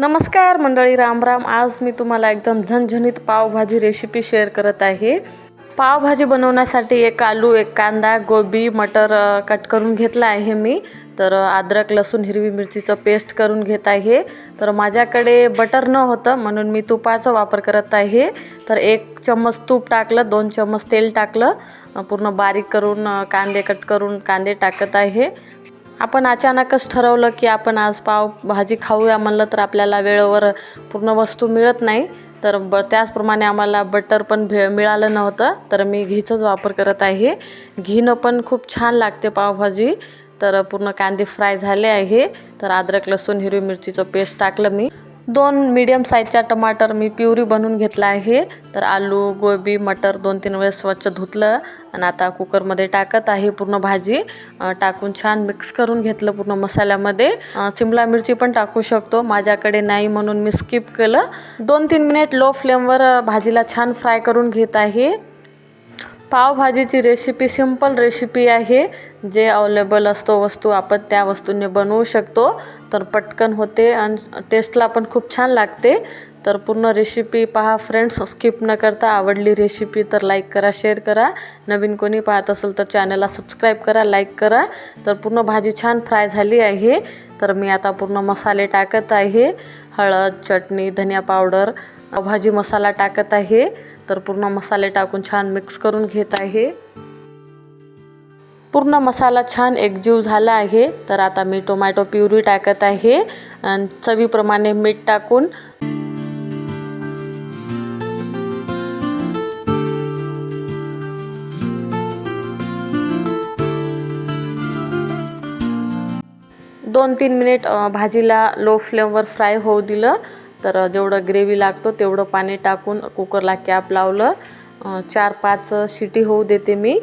नमस्कार मंडळी रामराम आज मी तुम्हाला एकदम झणझणीत पावभाजी रेसिपी शेअर करत आहे. पावभाजी बनवण्यासाठी एक आलू एक कांदा गोबी मटर कट करून घेतला आहे मी. तर अद्रक लसूण हिरवी मिरचीचं पेस्ट करून घेत आहे. तर माझ्याकडे बटर न होतं म्हणून मी तुपाचा वापर करत आहे. तर एक चम्मच तूप टाकलं दोन चम्मच तेल टाकलं. पूर्ण बारीक करून कांदे कट करून कांदे टाकत आहे. आपण अचानकच ठरवलं की आपण आज पाव भाजी खाऊया म्हणलं तर आपल्याला वेळेवर पूर्ण वस्तू मिळत नाही. तर ब त्याचप्रमाणे आम्हाला बटर पण भे मिळालं नव्हतं. तर मी घीचाच वापर करत आहे. घीनं पण खूप छान लागते पावभाजी तर पूर्ण कांदे फ्राय झाले आहे. तर अद्रक लसूण हिरवी मिरचीचं पेस्ट टाकलं मी. दोन मीडियम साईजच्या टमाटर मी प्युरी बनवून घेतला आहे. तर आलू गोबी मटर दोन तीन वेळेस स्वच्छ धुतलं आणि आता कुकरमध्ये टाकत आहे पूर्ण भाजी. टाकून छान मिक्स करून घेतलं पूर्ण मसाल्यामध्ये. शिमला सिमला मिरची पण टाकू शकतो. माझ्याकडे नाही म्हणून मी स्किप केलं. दोन तीन मिनिट लो फ्लेमवर भाजीला छान फ्राय करून घेत आहे. पावभाजीची रेसिपी सिंपल रेसिपी आहे जे अवेलेबल असतो वस्तू आपण त्या वस्तूने बनवू शकतो. तर पटकन होते आणि टेस्टला पण खूप छान लागते. तर पूर्ण रेसिपी पहा फ्रेंड्स स्किप न करता आवडली रेसिपी तर लाईक करा शेअर करा. नवीन कोणी पाहत असेल तर चॅनलला सबस्क्राईब करा लाईक करा. तर पूर्ण भाजी छान फ्राय झाली आहे. तर मी आता पूर्ण मसाले टाकत आहे. हळद चटणी धनिया पावडर भाजी मसाला टाकत आहे. तर पूर्ण मसाले टाकून छान मिक्स करून घेत आहे. पूर्ण मसाला छान एकजीव झाला आहे. तर आता मी टोमॅटो प्युरी टाकत आहे आणि चवीप्रमाणे मीठ टाकून. दोन तीन मिनिट भाजीला लो फ्लेमवर फ्राय होऊ दिलं. तर जेवढं ग्रेव्ही लागतो तेवढं पाणी टाकून कुकरला कॅप लावलं. चार पाच शिटी होऊ देते मी.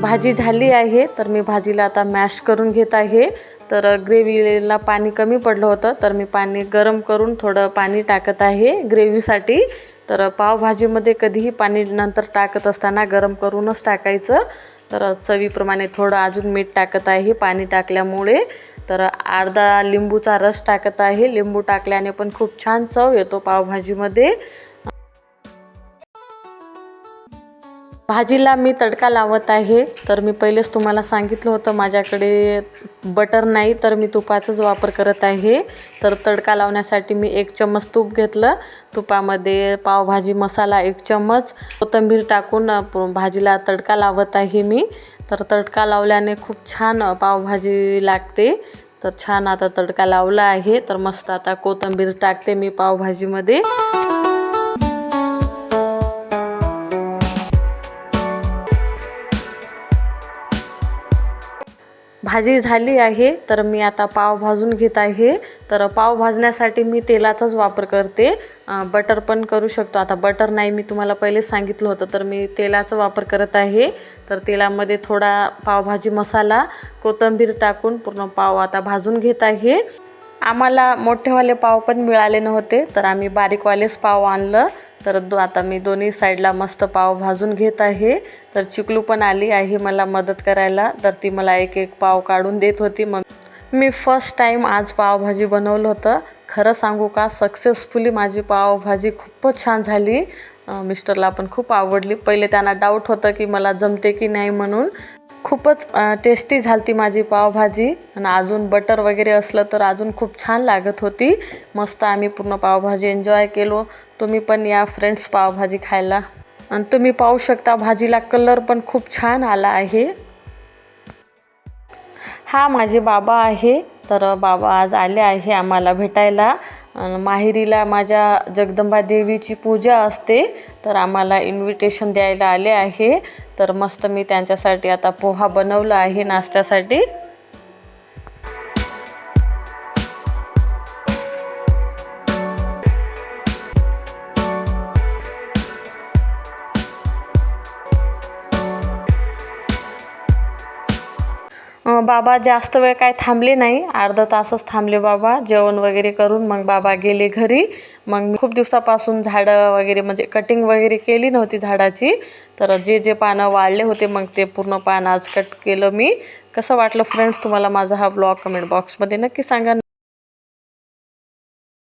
भाजी झाली आहे तर मी भाजीला आता मॅश करून घेत आहे. तर ग्रेव्हीला पाणी कमी पडलं होतं तर मी पाणी गरम करून थोडं पाणी टाकत आहे ग्रेव्हीसाठी तर पावभाजीमध्ये कधीही पाणी नंतर टाकत असताना गरम करूनच टाकायचं. तर चवीप्रमाणे थोडं अजून मीठ टाकत आहे. पाणी टाकल्यामुळे तर अर्धा लिंबूचा रस टाकत आहे. लिंबू टाकल्याने पण खूप छान चव येतो पावभाजीमध्ये. भाजीला मी तडका लावत आहे. तर मी पहिलेच तुम्हाला सांगितलं होतं माझ्याकडे बटर नाही तर मी तुपाचाच वापर करत आहे. तर तडका लावण्यासाठी मी एक चम्मच तूप घेतलं. तुपामध्ये पावभाजी मसाला एक चम्मच कोथिंबीर टाकून भाजीला तडका लावत आहे मी. तर तडका लावल्याने खूप छान पावभाजी लागते. तर छान आता तडका लावला आहे. तर मस्त आता कोथिंबीर टाकते मी पावभाजीमध्ये. भाजी झाली आहे तर मी आता पाव भाजून घेत आहे. तर पाव भाजण्यासाठी मी तेलाचाच वापर करते. बटर पण करू शकतो. आता बटर नाही मी तुम्हाला पहिले सांगितलं होतं तर मी तेलाचा वापर करत आहे. तर तेलामध्ये थोडा पावभाजी मसाला कोथिंबीर टाकून पूर्ण पाव आता भाजून घेत आहे. आम्हाला मोठेवाले पाव पण मिळाले नव्हते तर आम्ही बारीकवालेच पाव आणलं. तर दो आता मी दोन्ही साईडला मस्त पाव भाजून घेत आहे. तर चिकलू पण आली आहे मला मदत करायला. तर ती मला एक एक पाव काढून देत होती. मग मी फर्स्ट टाईम आज पावभाजी बनवलं होतं. खरं सांगू का सक्सेसफुली माझी पावभाजी खूपच छान झाली. मिस्टरला पण खूप आवडली. पहिले त्यांना डाऊट होतं की मला जमते की नाही म्हणून. खूपच टेस्टी झालती माझी पावभाजी. आणि अजून बटर वगैरे असलं तर अजून खूप छान लागत होती. मस्त आम्ही पूर्ण पावभाजी एन्जॉय केलो. तुम्ही पण या फ्रेंड्स पावभाजी खायला. आणि तुम्ही पाहू शकता भाजीला कलर पण खूप छान आला आहे. हा माझे बाबा आहे. तर बाबा आज आले आहे आम्हाला भेटायला. अन् माहेरीला माझ्या जगदंबा देवीची पूजा असते. तर आम्हाला इन्व्हिटेशन द्यायला आले आहे. तर मस्त मी त्यांच्यासाठी आता पोहा बनवला आहे नाश्त्यासाठी. बाबा जास्त वेळ काय थांबले नाही. अर्धा तासच थांबले बाबा. जेवण वगैरे करून मग बाबा गेले घरी. मग मी खूप दिवसापासून झाडं वगैरे म्हणजे कटिंग वगैरे केली नव्हती झाडाची. तर जे जे पानं वाढले होते मग ते पूर्ण पान आज कट केलं मी. कसं वाटलं फ्रेंड्स तुम्हाला माझा हा ब्लॉग कमेंट बॉक्समध्ये नक्की सांगा.